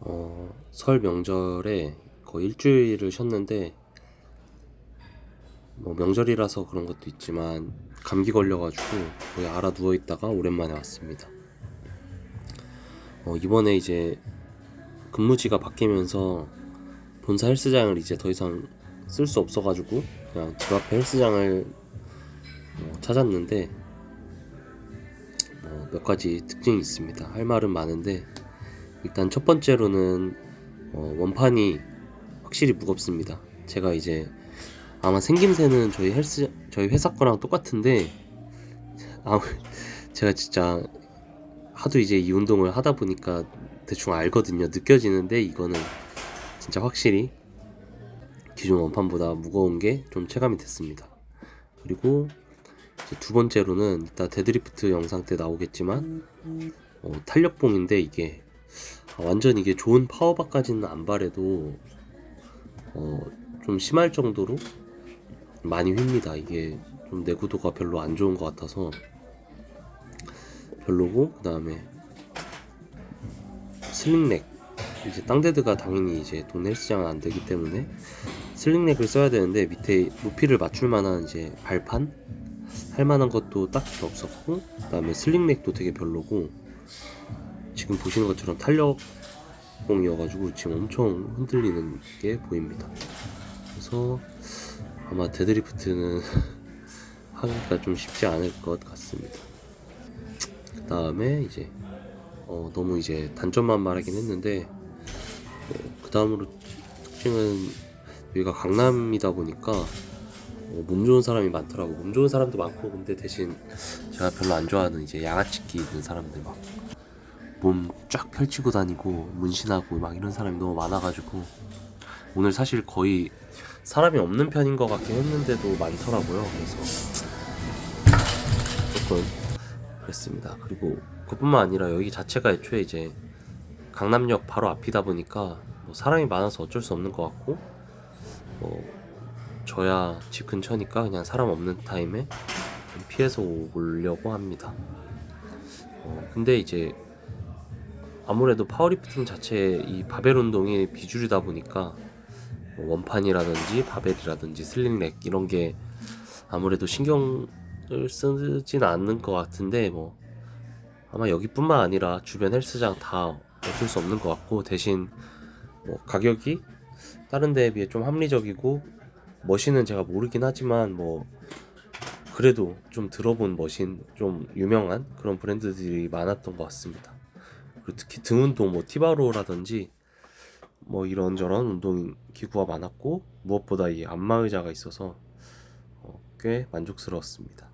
어, 설 명절에 거의 일주일을 쉬었는데 뭐 명절이라서 그런 것도 있지만 감기 걸려가지고 거의 알아 누워 있다가 오랜만에 왔습니다. 어, 이번에 이제 근무지가 바뀌면서 본사 헬스장을 이제 더 이상 쓸 수 없어가지고 그냥 집 앞에 헬스장을 어, 찾았는데 뭐몇 가지 특징이 있습니다. 할 말은 많은데 일단 첫 번째로는 어, 원판이 확실히 무겁습니다. 제가 이제 아마 생김새는 저희 헬스 저희 회사 거랑 똑같은데 아 제가 진짜 하도 이제 이 운동을 하다 보니까 대충 알거든요. 느껴지는데 이거는 진짜 확실히 기존 원판보다 무거운 게 좀 체감이 됐습니다. 그리고 두 번째로는 이따 데드리프트 영상 때 나오겠지만 어, 탄력봉인데 이게 아, 완전 이게 좋은 파워바까지는 안 바래도 어, 좀 심할 정도로 많이 휩니다. 이게 좀 내구도가 별로 안 좋은 것 같아서. 별로고 그 다음에 슬링넥. 이제 땅데드가 당연히 이제 동네 헬스장은 안 되기 때문에 슬링넥을 써야 되는데 밑에 높이를 맞출 만한 이제 발판? 할 만한 것도 딱히 없었고 그 다음에 슬링넥도 되게 별로고 지금 보시는 것처럼 탄력봉이어가지고 지금 엄청 흔들리는 게 보입니다. 그래서 아마 데드리프트는 하기가 좀 쉽지 않을 것 같습니다. 그 다음에 이제 어, 너무 이제 단점만 말하긴 했는데 그 다음으로 특징은 여기가 강남이다 보니까 어, 몸 좋은 사람이 많더라고. 몸 좋은 사람도 많고 근데 대신 제가 별로 안 좋아하는 이제 양아치기 있는 사람들 막 몸 쫙 펼치고 다니고 문신하고 막 이런 사람이 너무 많아가지고 오늘 사실 거의 사람이 없는 편인 것 같긴 했는데도 많더라고요. 그래서 조금 그랬습니다. 그리고 그뿐만 아니라 여기 자체가 애초에 이제 강남역 바로 앞이다 보니까 뭐 사람이 많아서 어쩔 수 없는 것 같고 뭐 저야 집 근처니까 그냥 사람 없는 타임에 좀 피해서 오려고 합니다. 어, 근데 이제 아무래도 파워리프팅 자체 이 바벨 운동이 비주류다 보니까 뭐 원판이라든지 바벨이라든지 슬링렉 이런 게 아무래도 신경을 쓰진 않는 것 같은데 뭐 아마 여기뿐만 아니라 주변 헬스장 다 어쩔 수 없는 것 같고 대신 뭐 가격이 다른 데에 비해 좀 합리적이고 머신은 제가 모르긴 하지만 뭐 그래도 좀 들어본 머신 좀 유명한 그런 브랜드들이 많았던 것 같습니다. 그리고 특히 등 운동 뭐 티바로라든지 뭐 이런저런 운동 기구가 많았고 무엇보다 이 안마 의자가 있어서 어, 꽤 만족스러웠습니다.